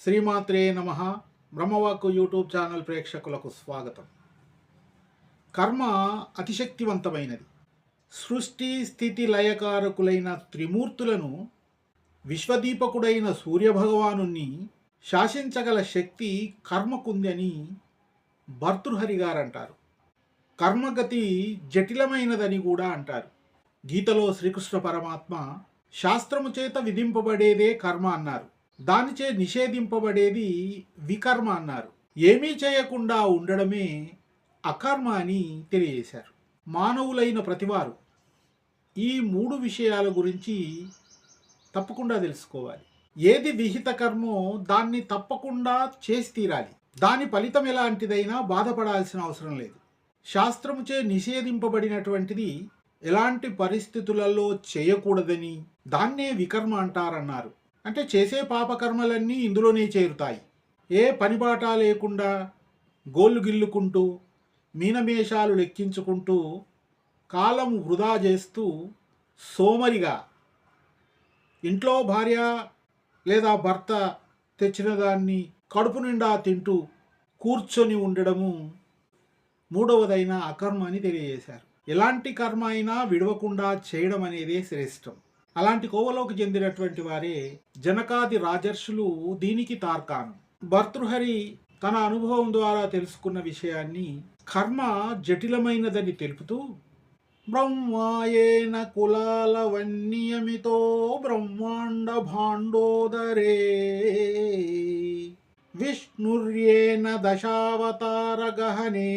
శ్రీమాత్రే నమ. బ్రహ్మవాక్కు YouTube channel ప్రేక్షకులకు స్వాగతం. కర్మ అతిశక్తివంతమైనది. సృష్టి స్థితి లయకారకులైన త్రిమూర్తులను విశ్వదీపకుడైన సూర్యభగవాను శాసించగల శక్తి కర్మకుందని భర్తృహరి గారు అంటారు కర్మగతి జటిలమైనదని కూడా అంటారు. గీతలో శ్రీకృష్ణ పరమాత్మ శాస్త్రము చేత విధింపబడేదే కర్మ అన్నారు. దానిచే నిషేధింపబడేది వికర్మ అన్నారు. ఏమీ చేయకుండా ఉండడమే అకర్మ అని తెలియజేశారు. మానవులైన ప్రతివారు ఈ మూడు విషయాల గురించి తప్పకుండా తెలుసుకోవాలి. ఏది విహిత కర్మో దాన్ని తప్పకుండా చేసి తీరాలి. దాని ఫలితం ఎలాంటిదైనా బాధపడాల్సిన అవసరం లేదు. శాస్త్రముచే నిషేధింపబడినటువంటిది ఎలాంటి పరిస్థితులలో చేయకూడదని దాన్నే వికర్మ అంటారన్నారు. అంటే చేసే పాపకర్మలన్నీ ఇందులోనే చేరుతాయి. ఏ పనిబాట లేకుండా గోళ్ళు గిల్లుకుంటూ మీనమేషాలు లెక్కించుకుంటూ కాలం వృధా చేస్తూ సోమరిగా ఇంట్లో భార్య లేదా భర్త తెచ్చిన దాన్ని కడుపు నిండా తింటూ కూర్చొని ఉండడము మూడవదైన అకర్మ అని తెలియజేశారు. ఎలాంటి కర్మ అయినా విడవకుండా చేయడం అనేదే శ్రేష్టం. అలాంటి కోవలోకి చెందినటువంటి వారే జనకాది రాజర్షులు దీనికి తార్కాను భర్తృహరి తన అనుభవం ద్వారా తెలుసుకున్న విషయాన్ని కర్మ జటిలమైనదని తెలుపుతూ బ్రహ్మాయేన కులాల వన్యమితో బ్రహ్మాండ భాండోదరే. విష్ణుర్యేన దశావతార గహనే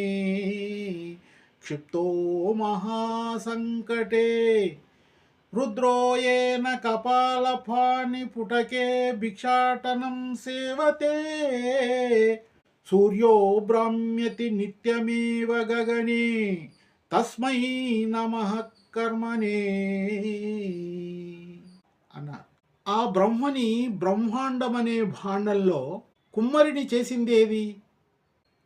క్షిప్తో మహాసంకటే. రుద్రోయేన కపాలఫాని పుటకే భిక్షాటనం సేవతే. సూర్యో బ్రాహ్మ్యతి నిత్యమేవ గగనే తస్మై నమ కర్మనే. అన్నారు ఆ బ్రహ్మని బ్రహ్మాండమనే భాండంలో కుమ్మరిని చేసిందేది?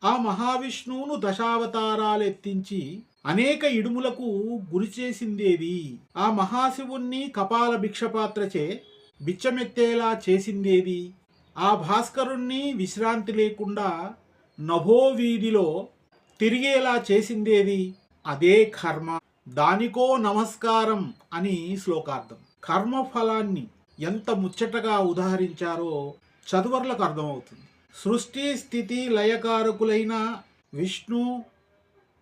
ఆ మహావిష్ణువును దశావతారాలు ఎత్తించి అనేక ఇడుములకు గురి చేసిందేది ఆ మహాశివుణ్ణి కపాల భిక్షపాత్రచే బిచ్చమెత్తేలా చేసిందేది ఆ భాస్కరుణ్ణి విశ్రాంతి లేకుండా నభోవీధిలో తిరిగేలా చేసిందేది అదే కర్మ. దానికో నమస్కారం అని శ్లోకార్థం. కర్మఫలాన్ని ఎంత ముచ్చటగా ఉదాహరించారో చదువర్లకు అర్థమవుతుంది. సృష్టి స్థితి లయకారకులైన విష్ణు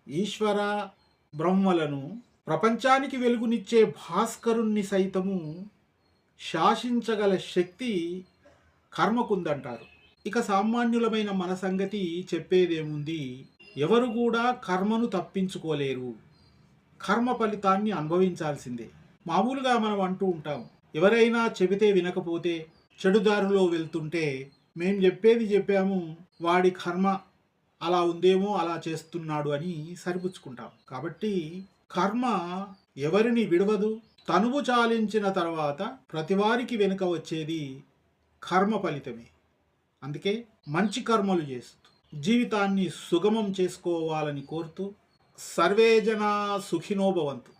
ఈశ్వర బ్రహ్మలను ప్రపంచానికి వెలుగునిచ్చే భాస్కరుణ్ణి సైతము శాసించగల శక్తి కర్మకుందంటారు. ఇక సామాన్యులమైన మన సంగతి చెప్పేదేముంది? ఎవరు కూడా కర్మను తప్పించుకోలేరు. కర్మ ఫలితాన్ని అనుభవించాల్సిందే. మామూలుగా మనం అంటూ ఉంటాం ఎవరైనా చెబితే వినకపోతే చెడుదారిలో వెళ్తుంటే మేం చెప్పేది చెప్పాము వాడి కర్మ అలా ఉందేమో అలా చేస్తున్నాడు అని సరిపుచ్చుకుంటాం. కాబట్టి కర్మ ఎవరిని విడవదు. తనువు చాలించిన తర్వాత ప్రతివారికి వెనుక వచ్చేది కర్మ ఫలితమే. అందుకే మంచి కర్మలు చేస్తూ జీవితాన్ని సుగమం చేసుకోవాలని కోరుతూ సర్వేజన సుఖినోభవంతు